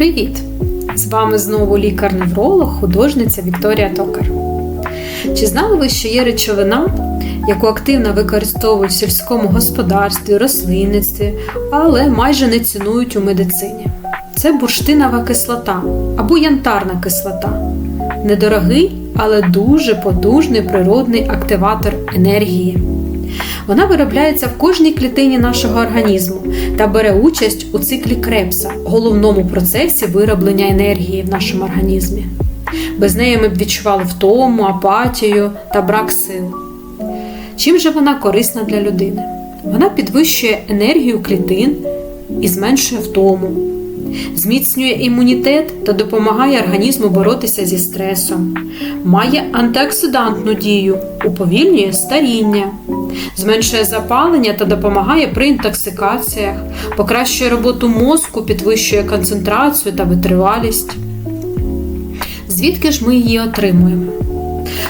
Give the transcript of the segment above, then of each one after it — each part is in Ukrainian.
привіт! З вами знову лікар-невролог, художниця Вікторія Токар. Чи знали ви, що є речовина, яку активно використовують в сільському господарстві, рослинництві, але майже не цінують у медицині? Це бурштинова кислота або янтарна кислота. Недорогий, але дуже потужний природний активатор енергії. Вона виробляється в кожній клітині нашого організму та бере участь у циклі Крепса, головному процесі вироблення енергії в нашому організмі. Без неї ми б відчували втому, апатію та брак сил. Чим же вона корисна для людини? Вона підвищує енергію клітин і зменшує втому, зміцнює імунітет та допомагає організму боротися зі стресом, має антиоксидантну дію, уповільнює старіння, зменшує запалення та допомагає при інтоксикаціях, покращує роботу мозку, підвищує концентрацію та витривалість. Звідки ж ми її отримуємо?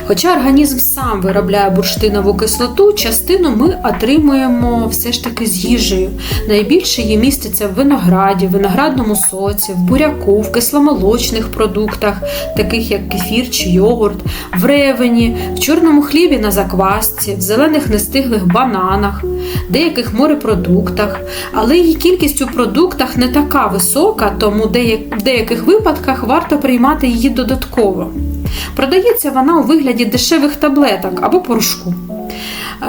Хоча організм сам виробляє бурштинову кислоту, частину ми отримуємо все ж таки з їжею. Найбільше її міститься в винограді, в виноградному соці, в буряку, в кисломолочних продуктах, таких як кефір чи йогурт, в ревені, в чорному хлібі на заквасці, в зелених нестиглих бананах, деяких морепродуктах, але її кількість у продуктах не така висока, тому в деяких випадках варто приймати її додатково. Продається вона у вигляді дешевих таблеток або порошку.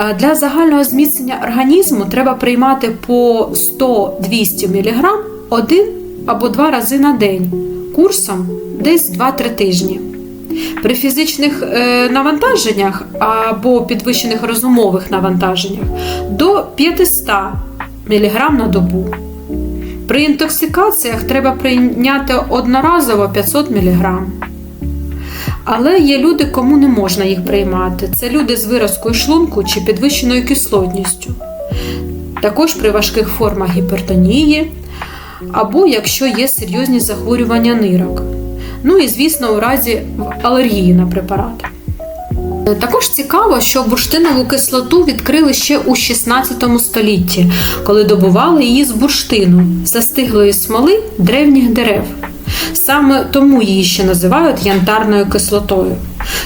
Е, Для загального зміцнення організму треба приймати по 100-200 мг один або два рази на день, курсом десь 2-3 тижні. При фізичних е, навантаженнях або підвищених розумових навантаженнях до 500 мг на добу. При інтоксикаціях треба прийняти одноразово 500 мг. Але є люди, кому не можна їх приймати. Це люди з виразкою шлунку чи підвищеною кислотністю. Також при важких формах гіпертонії, або якщо є серйозні захворювання нирок. Ну і, звісно, у разі алергії на препарати. Також цікаво, що бурштинову кислоту відкрили ще у 16 столітті, коли добували її з бурштину, застиглої смоли древніх дерев. Саме тому її ще називають янтарною кислотою.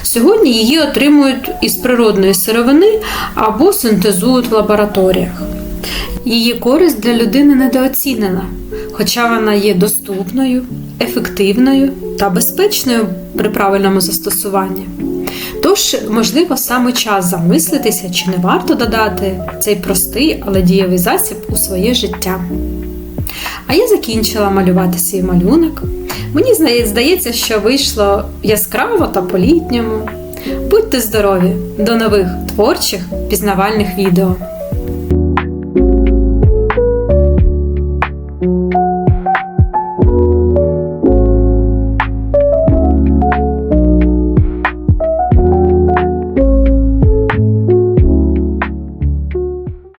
Сьогодні її отримують із природної сировини або синтезують в лабораторіях. Її користь для людини недооцінена, хоча вона є доступною, ефективною та безпечною при правильному застосуванні. Тож, можливо, саме час замислитися, чи не варто додати цей простий, але дієвий засіб у своє життя. А я закінчила малювати свій малюнок. Мені здається, що вийшло яскраво та по-літньому. Будьте здорові! До нових творчих пізнавальних відео!